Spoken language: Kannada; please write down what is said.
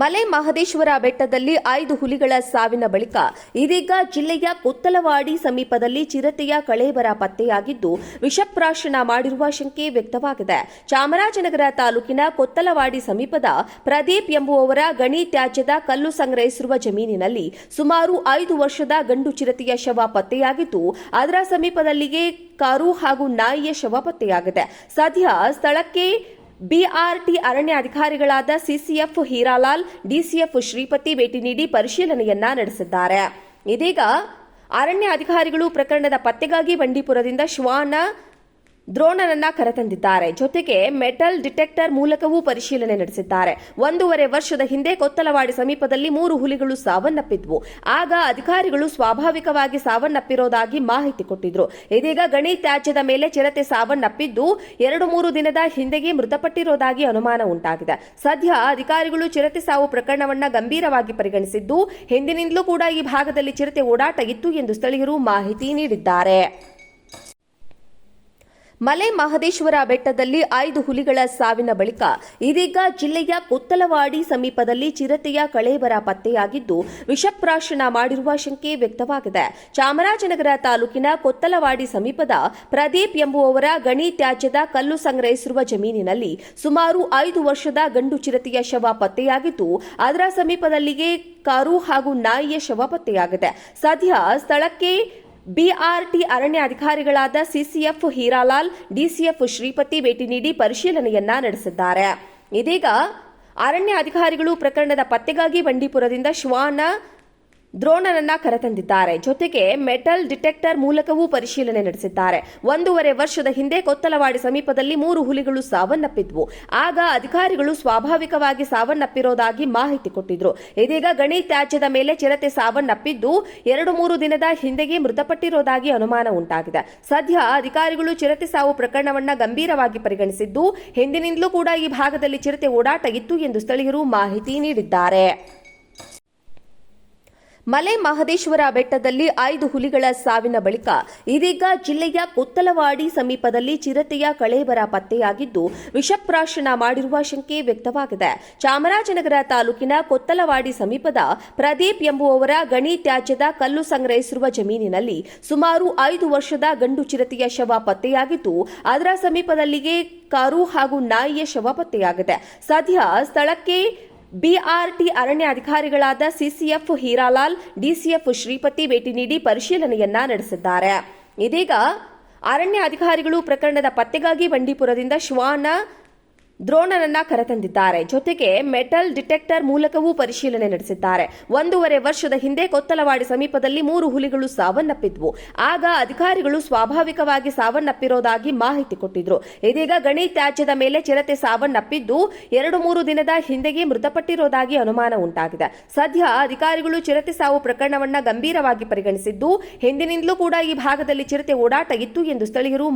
ಮಲೆ ಮಹದೇಶ್ವರ ಬೆಟ್ಟದಲ್ಲಿ ಐದು ಹುಲಿಗಳ ಸಾವಿನ ಬಳಿಕ ಇದೀಗ ಜಿಲ್ಲೆಯ ಕೊತ್ತಲವಾಡಿ ಸಮೀಪದಲ್ಲಿ ಚಿರತೆಯ ಕಳೇಬರ ಪತ್ತೆಯಾಗಿದ್ದು, ವಿಷಪ್ರಾಶನ ಮಾಡಿರುವ ಶಂಕೆ ವ್ಯಕ್ತವಾಗಿದೆ. ಚಾಮರಾಜನಗರ ತಾಲೂಕಿನ ಕೊತ್ತಲವಾಡಿ ಸಮೀಪದ ಪ್ರದೀಪ್ ಎಂಬುವವರ ಗಣಿ ತ್ಯಾಜ್ಯದ ಕಲ್ಲು ಸಂಗ್ರಹಿಸಿರುವ ಜಮೀನಿನಲ್ಲಿ ಸುಮಾರು ಐದು ವರ್ಷದ ಗಂಡು ಚಿರತೆಯ ಶವ ಪತ್ತೆಯಾಗಿದ್ದು, ಅದರ ಸಮೀಪದಲ್ಲಿಯೇ ಕಾರು ಹಾಗೂ ನಾಯಿಯ ಶವ ಪತ್ತೆಯಾಗಿದೆ. ಸದ್ಯ ಸ್ಥಳಕ್ಕೆ ಬಿಆರ್ಟಿ ಅರಣ್ಯ ಅಧಿಕಾರಿಗಳಾದ ಸಿಸಿಎಫ್ ಹೀರಾಲಾಲ್, ಡಿಸಿಎಫ್ ಶ್ರೀಪತಿ ಭೇಟಿ ನೀಡಿ ಪರಿಶೀಲನೆಯನ್ನ ನಡೆಸಿದ್ದಾರೆ. ಇದೀಗ ಅರಣ್ಯ ಅಧಿಕಾರಿಗಳು ಪ್ರಕರಣದ ಪತ್ತೆಗಾಗಿ ಬಂಡೀಪುರದಿಂದ ಶ್ವಾನ ದ್ರೋಣನನ್ನ ಕರೆತಂದಿದ್ದಾರೆ. ಜೊತೆಗೆ ಮೆಟಲ್ ಡಿಟೆಕ್ಟರ್ ಮೂಲಕವೂ ಪರಿಶೀಲನೆ ನಡೆಸಿದ್ದಾರೆ. ಒಂದೂವರೆ ವರ್ಷದ ಹಿಂದೆ ಕೊತ್ತಲವಾಡಿ ಸಮೀಪದಲ್ಲಿ ಮೂರು ಹುಲಿಗಳು ಸಾವನ್ನಪ್ಪಿದ್ವು. ಆಗ ಅಧಿಕಾರಿಗಳು ಸ್ವಾಭಾವಿಕವಾಗಿ ಸಾವನ್ನಪ್ಪಿರೋದಾಗಿ ಮಾಹಿತಿ ಕೊಟ್ಟಿದ್ರು. ಇದೀಗ ಗಣಿ ತ್ಯಾಜ್ಯದ ಮೇಲೆ ಚಿರತೆ ಸಾವನ್ನಪ್ಪಿದ್ದು, ಎರಡು ಮೂರು ದಿನದ ಹಿಂದೆಗೆ ಮೃತಪಟ್ಟಿರೋದಾಗಿ ಅನುಮಾನ ಉಂಟಾಗಿದೆ. ಸದ್ಯ ಅಧಿಕಾರಿಗಳು ಚಿರತೆ ಸಾವು ಪ್ರಕರಣವನ್ನ ಗಂಭೀರವಾಗಿ ಪರಿಗಣಿಸಿದ್ದು, ಹಿಂದಿನಿಂದಲೂ ಕೂಡ ಈ ಭಾಗದಲ್ಲಿ ಚಿರತೆ ಓಡಾಟ ಇತ್ತು ಎಂದು ಸ್ಥಳೀಯರು ಮಾಹಿತಿ ನೀಡಿದ್ದಾರೆ. ಮಲೆ ಮಹದೇಶ್ವರ ಬೆಟ್ಟದಲ್ಲಿ ಐದು ಹುಲಿಗಳ ಸಾವಿನ ಬಳಿಕ ಇದೀಗ ಜಿಲ್ಲೆಯ ಕುತ್ತಲವಾಡಿ ಸಮೀಪದಲ್ಲಿ ಚಿರತೆಯ ಕಳೇಬರ ಪತ್ತೆಯಾಗಿದ್ದು ವಿಷಪ್ರಾಶನ ಮಾಡಿರುವ ಶಂಕೆ ವ್ಯಕ್ತವಾಗಿದೆ. ಚಾಮರಾಜನಗರ ತಾಲೂಕಿನ ಕೊತ್ತಲವಾಡಿ ಸಮೀಪದ ಪ್ರದೀಪ್ ಎಂಬುವವರ ಗಣಿ ತ್ಯಾಜ್ಯದ ಕಲ್ಲು ಸಂಗ್ರಹಿಸಿರುವ ಜಮೀನಿನಲ್ಲಿ ಸುಮಾರು ಐದು ವರ್ಷದ ಗಂಡು ಚಿರತೆಯ ಶವ ಪತ್ತೆಯಾಗಿದ್ದು, ಅದರ ಸಮೀಪದಲ್ಲಿಯೇ ಕಾರು ಹಾಗೂ ನಾಯಿಯ ಶವ ಪತ್ತೆಯಾಗಿದೆ. ಸದ್ಯ ಸ್ಥಳಕ್ಕೆ ಬಿಆರ್ಟಿ ಅರಣ್ಯ ಅಧಿಕಾರಿಗಳಾದ ಸಿಸಿಎಫ್ ಹೀರಾಲಾಲ್, ಡಿಸಿಎಫ್ ಶ್ರೀಪತಿ ಭೇಟಿ ನೀಡಿ ಪರಿಶೀಲನೆಯನ್ನ ನಡೆಸಿದ್ದಾರೆ. ಇದೀಗ ಅರಣ್ಯ ಅಧಿಕಾರಿಗಳು ಪ್ರಕರಣದ ಪತ್ತೆಗಾಗಿ ಬಂಡೀಪುರದಿಂದ ಶ್ವಾನ ದ್ರೋಣನನ್ನ ಕರೆತಂದಿದ್ದಾರೆ. ಜೊತೆಗೆ ಮೆಟಲ್ ಡಿಟೆಕ್ಟರ್ ಮೂಲಕವೂ ಪರಿಶೀಲನೆ ನಡೆಸಿದ್ದಾರೆ. ಒಂದೂವರೆ ವರ್ಷದ ಹಿಂದೆ ಕೊತ್ತಲವಾಡಿ ಸಮೀಪದಲ್ಲಿ ಮೂರು ಹುಲಿಗಳು ಸಾವನ್ನಪ್ಪಿದ್ವು. ಆಗ ಅಧಿಕಾರಿಗಳು ಸ್ವಾಭಾವಿಕವಾಗಿ ಸಾವನ್ನಪ್ಪಿರೋದಾಗಿ ಮಾಹಿತಿ ಕೊಟ್ಟಿದ್ರು. ಇದೀಗ ಗಣಿ ತ್ಯಾಜ್ಯದ ಮೇಲೆ ಚಿರತೆ ಸಾವನ್ನಪ್ಪಿದ್ದು, ಎರಡು ಮೂರು ದಿನದ ಹಿಂದೆಗೆ ಮೃತಪಟ್ಟಿರೋದಾಗಿ ಅನುಮಾನ ಉಂಟಾಗಿದೆ. ಸದ್ಯ ಅಧಿಕಾರಿಗಳು ಚಿರತೆ ಸಾವು ಪ್ರಕರಣವನ್ನ ಗಂಭೀರವಾಗಿ ಪರಿಗಣಿಸಿದ್ದು, ಹಿಂದಿನಿಂದಲೂ ಕೂಡ ಈ ಭಾಗದಲ್ಲಿ ಚಿರತೆ ಓಡಾಟ ಇತ್ತು ಎಂದು ಸ್ಥಳೀಯರು ಮಾಹಿತಿ ನೀಡಿದ್ದಾರೆ. ಮಲೆ ಮಹದೇಶ್ವರ ಬೆಟ್ಟದಲ್ಲಿ ಐದು ಹುಲಿಗಳ ಸಾವಿನ ಬಳಿಕ ಇದೀಗ ಜಿಲ್ಲೆಯ ಕುತ್ತಲವಾಡಿ ಸಮೀಪದಲ್ಲಿ ಚಿರತೆಯ ಕಳೇಬರ ಪತ್ತೆಯಾಗಿದ್ದು, ವಿಷಪ್ರಾಶನ ಮಾಡಿರುವ ಶಂಕೆ ವ್ಯಕ್ತವಾಗಿದೆ. ಚಾಮರಾಜನಗರ ತಾಲೂಕಿನ ಕೊತ್ತಲವಾಡಿ ಸಮೀಪದ ಪ್ರದೀಪ್ ಎಂಬುವವರ ಗಣಿ ತ್ಯಾಜ್ಯದ ಕಲ್ಲು ಸಂಗ್ರಹಿಸಿರುವ ಜಮೀನಿನಲ್ಲಿ ಸುಮಾರು ಐದು ವರ್ಷದ ಗಂಡು ಚಿರತೆಯ ಶವ ಪತ್ತೆಯಾಗಿದ್ದು, ಅದರ ಸಮೀಪದಲ್ಲಿಯೇ ಕಾರು ಹಾಗೂ ನಾಯಿಯ ಶವ ಪತ್ತೆಯಾಗಿದೆ. ಸದ್ಯ ಸ್ಥಳಕ್ಕೆ ಬಿಆರ್ಟಿ ಅರಣ್ಯ ಅಧಿಕಾರಿಗಳಾದ ಸಿಸಿಎಫ್ ಹೀರಾಲಾಲ್, ಡಿಸಿಎಫ್ ಶ್ರೀಪತಿ ಭೇಟಿ ನೀಡಿ ಪರಿಶೀಲನೆಯನ್ನ ನಡೆಸಿದ್ದಾರೆ. ಇದೀಗ ಅರಣ್ಯ ಅಧಿಕಾರಿಗಳು ಪ್ರಕರಣದ ಪತ್ತೆಗಾಗಿ ಬಂಡೀಪುರದಿಂದ ಶ್ವಾನ ದ್ರೋಣನನ್ನ ಕರೆತಂದಿದ್ದಾರೆ. ಜೊತೆಗೆ ಮೆಟಲ್ ಡಿಟೆಕ್ಟರ್ ಮೂಲಕವೂ ಪರಿಶೀಲನೆ ನಡೆಸಿದ್ದಾರೆ. ಒಂದೂವರೆ ವರ್ಷದ ಹಿಂದೆ ಕೊತ್ತಲವಾಡಿ ಸಮೀಪದಲ್ಲಿ ಮೂರು ಹುಲಿಗಳು ಸಾವನ್ನಪ್ಪಿದ್ವು. ಆಗ ಅಧಿಕಾರಿಗಳು ಸ್ವಾಭಾವಿಕವಾಗಿ ಸಾವನ್ನಪ್ಪಿರೋದಾಗಿ ಮಾಹಿತಿ ಕೊಟ್ಟಿದ್ರು. ಇದೀಗ ಗಣಿ ತ್ಯಾಜ್ಯದ ಮೇಲೆ ಚಿರತೆ ಸಾವನ್ನಪ್ಪಿದ್ದು, ಎರಡು ಮೂರು ದಿನದ ಹಿಂದೆಗೆ ಮೃತಪಟ್ಟಿರೋದಾಗಿ ಅನುಮಾನ ಉಂಟಾಗಿದೆ. ಸದ್ಯ ಅಧಿಕಾರಿಗಳು ಚಿರತೆ ಸಾವು ಪ್ರಕರಣವನ್ನ ಗಂಭೀರವಾಗಿ ಪರಿಗಣಿಸಿದ್ದು, ಹಿಂದಿನಿಂದಲೂ ಕೂಡ ಈ ಭಾಗದಲ್ಲಿ ಚಿರತೆ ಓಡಾಟ ಇತ್ತು ಎಂದು ಸ್ಥಳೀಯರು